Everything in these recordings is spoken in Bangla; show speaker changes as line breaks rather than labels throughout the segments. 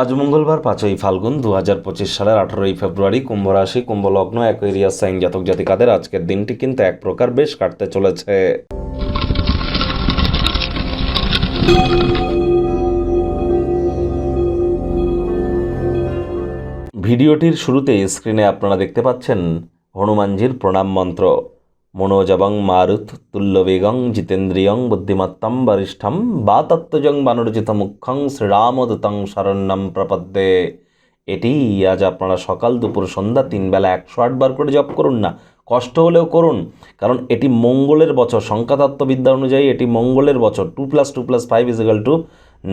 আজ মঙ্গলবার পাঁচই ফাল্গুন দু হাজার পঁচিশ সালের আঠারোই ফেব্রুয়ারি কুম্ভ রাশি কুম্ভ লগ্ন অ্যাকোয়ারিয়াস সাইন জাতক জাতিকাদের আজকের দিনটি কিন্তু এক প্রকার বেশ কাটতে চলেছে। ভিডিওটির শুরুতে স্ক্রিনে আপনারা দেখতে পাচ্ছেন হনুমানজির প্রণাম মন্ত্র। মনোজবং মারুত তুল্যবেগং জিতেন্দ্রিয়ং বুদ্ধিমত্তম বরিষ্ঠম বা তত্ত্বজং বানরজিত মুখ্যং শ্রীরামদূতং শরণ্যম প্রপদ্যে। এটি আজ আপনারা সকাল দুপুর সন্ধ্যা তিন বেলা একশো আটবার করে জপ করুন না, কষ্ট হলেও করুন, কারণ এটি মঙ্গলের বছর, সংখ্যাতত্ত্ববিদ্যা অনুযায়ী এটি মঙ্গলের বছর two plus two plus five equal to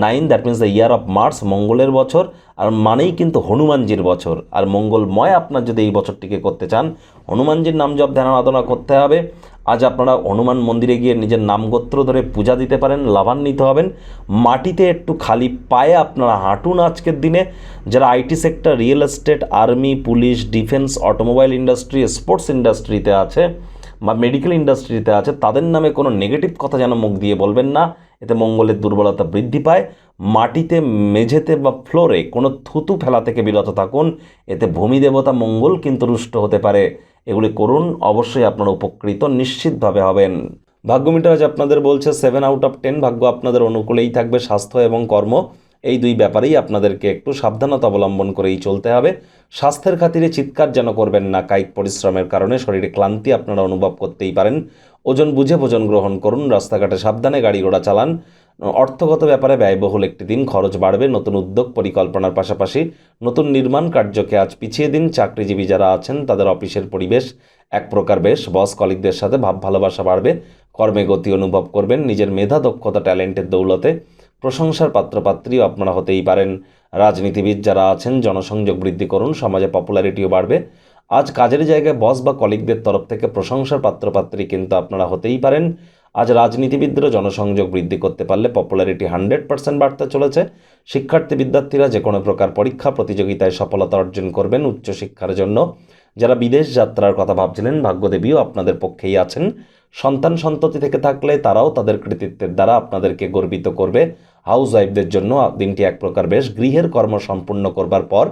nine that means the year of Mars মঙ্গলের বছর, আর মানেই কিন্তু হনুমানজির বছর। আর মঙ্গলময় আপনার যদি এই বছরটিকে করতে চান, হনুমানজির নাম জপ, ধ্যান, আরাধনা করতে হবে। আজ আপনারা হনুমান মন্দিরে গিয়ে নিজের নামগোত্র ধরে পূজা দিতে পারেন, লাভান্বিত হবেন। মাটিতে একটু খালি পায়ে আপনারা হাঁটুন আজকের দিনে। যারা IT sector, real estate, army, police, defence, automobile industry, sports ইন্ডাস্ট্রিতে আছে মেডিকেল ইন্ডাস্ট্রিতে আছে, তাদের নামে কোনো নেগেটিভ কথা যেন মুখ দিয়ে বলবেন না। এতে মঙ্গলের দুর্বলতা বৃদ্ধি পায়। মাটিতে, মেঝেতে বা ফ্লোরে কোনো থুতু ফেলা থেকে বিরত থাকুন। এতে ভূমি দেবতা মঙ্গল কিন্তু রুষ্ট হতে পারে। এগুলি করুন, অবশ্যই আপনারা উপকৃত নিশ্চিতভাবে হবেন। ভাগ্যমিটার আজ আপনাদের বলছে সেভেন আউট অফ টেন ভাগ্য আপনাদের অনুকূলেই থাকবে, স্বাস্থ্য এবং কর্ম। এই দুই ব্যাপারেই আপনাদেরকে একটু সাবধানতা অবলম্বন করেই চলতে হবে। স্বাস্থ্যের খাতিরে চিৎকার যেন করবেন না, কায়িক পরিশ্রমের কারণে শরীরে ক্লান্তি আপনারা অনুভব করতেই পারেন। ওজন বুঝে ভোজন গ্রহণ করুন, রাস্তাঘাটে সাবধানে গাড়ি ঘোড়া চালান। অর্থগত ব্যাপারে ব্যয়বহুল একটি দিন, খরচ বাড়বে, নতুন উদ্যোগ পরিকল্পনার পাশাপাশি নতুন নির্মাণ কার্যকে আজ পিছিয়ে দিন। চাকরিজীবী যারা আছেন, তাদের অফিসের পরিবেশ এক প্রকার বেশ। বস কলিকদের সাথে ভাব ভালোবাসা বাড়বে, কর্মে গতি অনুভব করবেন, নিজের মেধা, দক্ষতা, ট্যালেন্টের দৌলতে প্রশংসার পাত্রপাত্রীও আপনারা হতেই পারেন। রাজনীতিবিদ যারা আছেন, জনসংযোগ বৃদ্ধি করুন, সমাজে পপুলারিটিও বাড়বে। আজ কাজের জায়গায় বস বা কলিগদের তরফ থেকে প্রশংসার পাত্রপাত্রী কিন্তু আপনারা হতেই পারেন। আজ রাজনীতিবিদরা জনসংযোগ বৃদ্ধি করতে পারলে পপুলারিটি হান্ড্রেড পার্সেন্ট বাড়তে চলেছে। শিক্ষার্থী বিদ্যার্থীরা যে কোনো প্রকার পরীক্ষা, প্রতিযোগিতায় সফলতা অর্জন করবেন উচ্চশিক্ষার জন্য। যারা বিদেশ যাত্রার কথা ভাবছিলেন, ভাগ্যদেবীও আপনাদের পক্ষেই আছেন। সন্তান সন্ততি থেকে থাকলে তারাও তাদের কৃতিত্বের দ্বারা আপনাদেরকে গর্বিত করবে। হাউস ওয়াইফদের জন্য দিনটি এক প্রকার বেশ গৃহের কর্ম সম্পূর্ণ করবার পর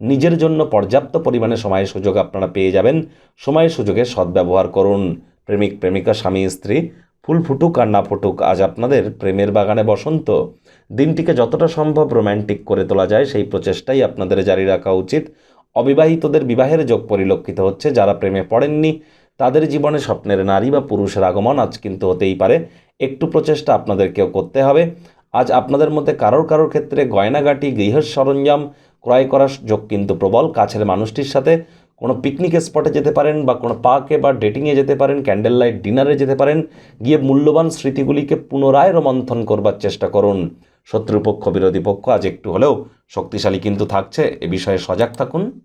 নিজের জন্য পর্যাপ্ত পরিমাণে সময় সুযোগ আপনারা পেয়ে যাবেন। সময় সুযোগে সদ্ব্যবহার করুন। প্রেমিক, প্রেমিকা, স্বামী, স্ত্রী, ফুল ফুটুক আর না ফুটুক, আজ আপনাদের প্রেমের বাগানে বসন্ত। দিনটিকে যতটা সম্ভব রোম্যান্টিক করে তোলা যায়, সেই প্রচেষ্টাই আপনাদের জারি রাখা উচিত। অবিবাহিতদের বিবাহের যোগ পরিলক্ষিত হচ্ছে, যারা প্রেমে পড়েননি তাদের জীবনে স্বপ্নের নারী বা পুরুষের আগমন আজ কিন্তু হতেই পারে। একটু প্রচেষ্টা আপনাদেরকেও করতে হবে। আজ আপনাদের মধ্যে কারোর কারোর ক্ষেত্রে গয়নাগাটি গৃহ সরঞ্জাম ক্রয় করার যোগ কিন্তু প্রবল। কাছের মানুষটির সাথে কোনো পিকনিক স্পটে যেতে পারেন বা কোনো পার্কে বা ডেটিংয়ে যেতে পারেন ক্যান্ডেল লাইট ডিনারে যেতে পারেন, গিয়ে মূল্যবান স্মৃতিগুলিকে পুনরায় রোমন্থন করবার চেষ্টা করুন। শত্রুপক্ষ, বিরোধী পক্ষ আজ একটু হলেও শক্তিশালী কিন্তু থাকছে। এ বিষয়ে সজাগ থাকুন।